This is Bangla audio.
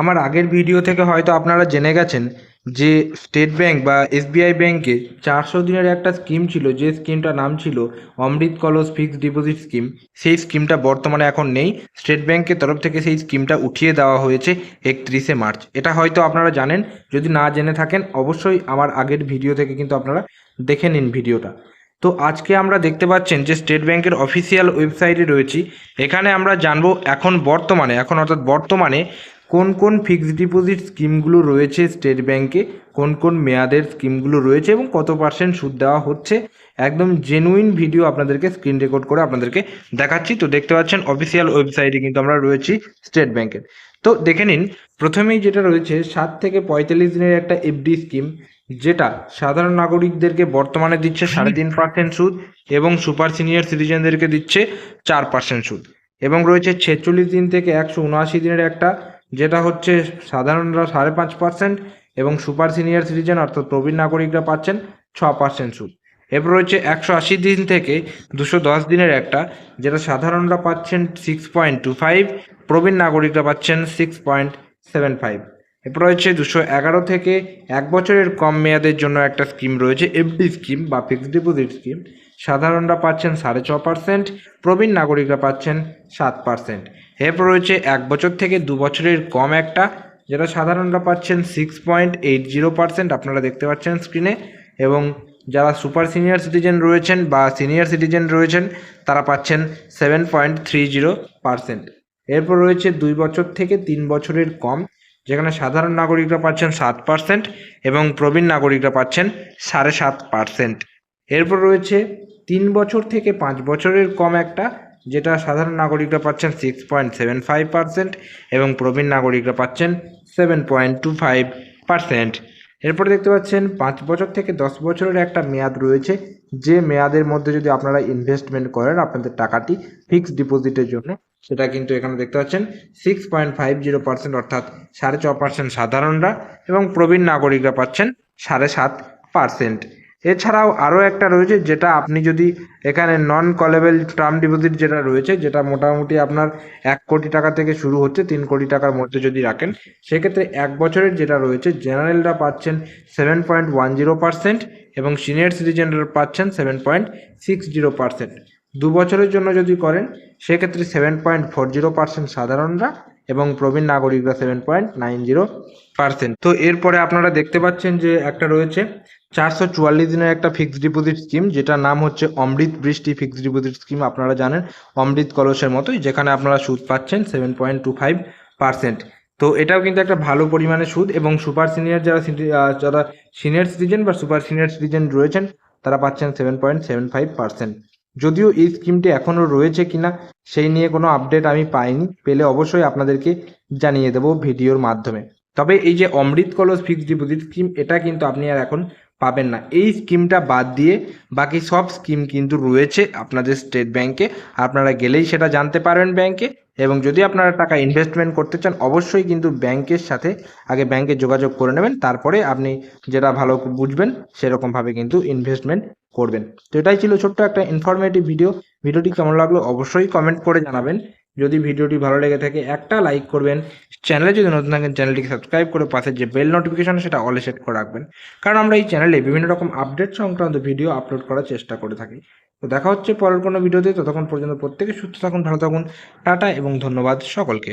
আমার আগের ভিডিও থেকে হয়তো আপনারা জেনে গেছেন যে স্টেট ব্যাংক বা এসবিআই ব্যাংকে চারশো দিনের একটা স্কিম ছিল, যে স্কিমটার নাম ছিল অমৃত কলস ফিক্সড ডিপোজিট স্কিম। সেই স্কিমটা বর্তমানে এখন নেই। স্টেট ব্যাংকের তরফ থেকে সেই স্কিমটা উঠিয়ে দেওয়া হয়েছে একত্রিশে মার্চ। এটা হয়তো আপনারা জানেন। যদি না জেনে থাকেন, অবশ্যই আমার আগের ভিডিও থেকে কিন্তু আপনারা দেখে নিন ভিডিওটা। তো আজকে আমরা দেখতে পাচ্ছেন যে স্টেট ব্যাংকের অফিসিয়াল ওয়েবসাইটে রয়েছি। এখানে আমরা জানব এখন বর্তমানে, এখন অর্থাৎ বর্তমানে কোন কোন ফিক্সড ডিপোজিট স্কিমগুলো রয়েছে স্টেট ব্যাংকে কোন কোন মেয়াদের স্কিমগুলো রয়েছে এবং কত পার্সেন্ট সুদ দেওয়া হচ্ছে, একদম জেনুইন ভিডিও আপনাদেরকে স্ক্রিন রেকর্ড করে আপনাদেরকে দেখাচ্ছি। তো দেখতে পাচ্ছেন অফিসিয়াল ওয়েবসাইটে কিন্তু আমরা রয়েছি স্টেট ব্যাংকের তো দেখে নিন, প্রথমেই যেটা রয়েছে, সাত থেকে পঁয়তাল্লিশ দিনের একটা এফডি স্কিম যেটা সাধারণ নাগরিকদেরকে বর্তমানে দিচ্ছে সাড়ে তিন পার্সেন্ট সুদ এবং সুপার সিনিয়র সিটিজেনদেরকে দিচ্ছে চার পার্সেন্ট সুদ। এবং রয়েছে ছেচল্লিশ দিন থেকে একশো উনআশি দিনের একটা যেটা হচ্ছে সাধারণরা সাড়ে পাঁচ পার্সেন্ট এবং সুপার সিনিয়র সিটিজেন অর্থাৎ প্রবীণ নাগরিকরা পাচ্ছেন ছ পার্সেন্ট সুদ। এরপর রয়েছে একশো আশি দিন থেকে দুশো দশ দিনের একটা, যেটা সাধারণরা পাচ্ছেন সিক্স পয়েন্ট টু ফাইভ প্রবীণ নাগরিকরা পাচ্ছেন সিক্স পয়েন্ট সেভেন ফাইভ এরপর রয়েছে দুশো এগারো থেকে এক বছরের কম মেয়াদের জন্য একটা স্কিম রয়েছে এফডি স্কিম বা ফিক্সড ডিপোজিট স্কিম সাধারণরা পাচ্ছেন সাড়ে ছ পার্সেন্ট প্রবীণ নাগরিকরা পাচ্ছেন সাত পার্সেন্ট এরপর রয়েছে এক বছর থেকে দু বছরের কম একটা, যেটা সাধারণরা পাচ্ছেন six point eight zero percent আপনারা দেখতে পাচ্ছেন স্ক্রিনে এবং যারা সুপার সিনিয়র সিটিজেন রয়েছেন বা সিনিয়র সিটিজেন রয়েছেন, তারা পাচ্ছেন seven point three zero percent এরপর রয়েছে দুই বছর থেকে তিন বছরের কম যেখানে সাধারণ নাগরিকরা পাচ্ছেন সাত পার্সেন্ট এবং প্রবীণ নাগরিকরা পাচ্ছেন সাড়ে সাত পার্সেন্ট এরপর রয়েছে তিন বছর থেকে পাঁচ বছরের কম একটা, যেটা সাধারণ নাগরিকরা পাচ্ছেন six point seven five percent এবং প্রবীণ নাগরিকরা পাচ্ছেন seven point two five percent এরপর দেখতে পাচ্ছেন পাঁচ বছর থেকে দশ বছরের একটা মেয়াদ রয়েছে যে মেয়াদের মধ্যে যদি আপনারা ইনভেস্টমেন্ট করেন, আপনাদের টাকাটি ফিক্সড ডিপোজিটের জন্য, সেটা কিন্তু এখানে দেখতে পাচ্ছেন six point five zero percent অর্থাৎ সাড়ে ছ পার্সেন্ট সাধারণরা এবং প্রবীণ নাগরিকরা পাচ্ছেন সাড়ে সাত পার্সেন্ট এছাড়াও আরও একটা রয়েছে যেটা আপনি যদি এখানে নন কলেবেল টার্ম ডিপোজিট যেটা রয়েছে, যেটা মোটামুটি আপনার এক কোটি টাকা থেকে শুরু হচ্ছে, তিন কোটি টাকার মধ্যে যদি রাখেন, সেক্ষেত্রে এক বছরের যেটা রয়েছে, জেনারেলরা পাচ্ছেন seven point one zero percent এবং সিনিয়র সিটিজেনরা পাচ্ছেন seven point six zero percent দু বছরের জন্য যদি করেন, সেক্ষেত্রে seven point four zero percent সাধারণরা এবং প্রবীণ নাগরিকরা seven point nine zero percent তো এরপরে আপনারা দেখতে পাচ্ছেন যে একটা রয়েছে চারশো চুয়াল্লিশ দিনের একটা ফিক্সড ডিপোজিট স্কিম যেটার নাম হচ্ছে অমৃত বৃষ্টি ফিক্সড ডিপোজিট স্কিম আপনারা জানেন, অমৃত কলসের মতোই, যেখানে আপনারা সুদ পাচ্ছেন seven point two five percent তো এটাও কিন্তু একটা ভালো পরিমাণে সুদ এবং সুপার সিনিয়র যারা যারা সিনিয়র সিটিজেন বা সুপার সিনিয়র সিটিজেন রয়েছেন, তারা পাচ্ছেন seven point seven five percent যদিও এই স্কিমটি এখনও রয়েছে কিনা সেই নিয়ে কোনো আপডেট আমি পাইনি, পেলে অবশ্যই আপনাদেরকে জানিয়ে দেবো ভিডিওর মাধ্যমে। তবে এই যে অমৃত কলস ফিক্সড ডিপোজিট স্কিম এটা কিন্তু আপনি আর এখন পাবেন না। এই স্কিমটা বাদ দিয়ে বাকি সব স্কিম কিন্তু রয়েছে আপনাদের স্টেট ব্যাংকে আপনারা গেলেই সেটা জানতে পারবেন ব্যাংকে এবং যদি আপনারা টাকা ইনভেস্টমেন্ট করতে চান, অবশ্যই কিন্তু ব্যাংকের সাথে আগে ব্যাংকে যোগাযোগ করে নেবেন। তারপরে আপনি যেটা ভালো বুঝবেন, সেরকমভাবে কিন্তু ইনভেস্টমেন্ট করবেন। তো এটাই ছিল ছোট্ট একটা ইনফরমেটিভ ভিডিও ভিডিওটি কেমন লাগল অবশ্যই কমেন্ট করে জানাবেন। যদি ভিডিওটি ভালো লেগে থাকে, একটা লাইক করবেন। চ্যানেলে যদি নতুন থাকেন চ্যানেলটিকে সাবস্ক্রাইব করে পাশে যে বেল নোটিফিকেশন সেটা অলে সেট করে রাখবেন। কারণ আমরা এই চ্যানেলে বিভিন্ন রকম আপডেট সংক্রান্ত ভিডিও আপলোড করার চেষ্টা করে থাকি। তো দেখা হচ্ছে পরের কোনো ভিডিওতে ততক্ষণ পর্যন্ত প্রত্যেকে সুস্থ থাকুন, ভালো থাকুন। টাটা এবং ধন্যবাদ সকলকে।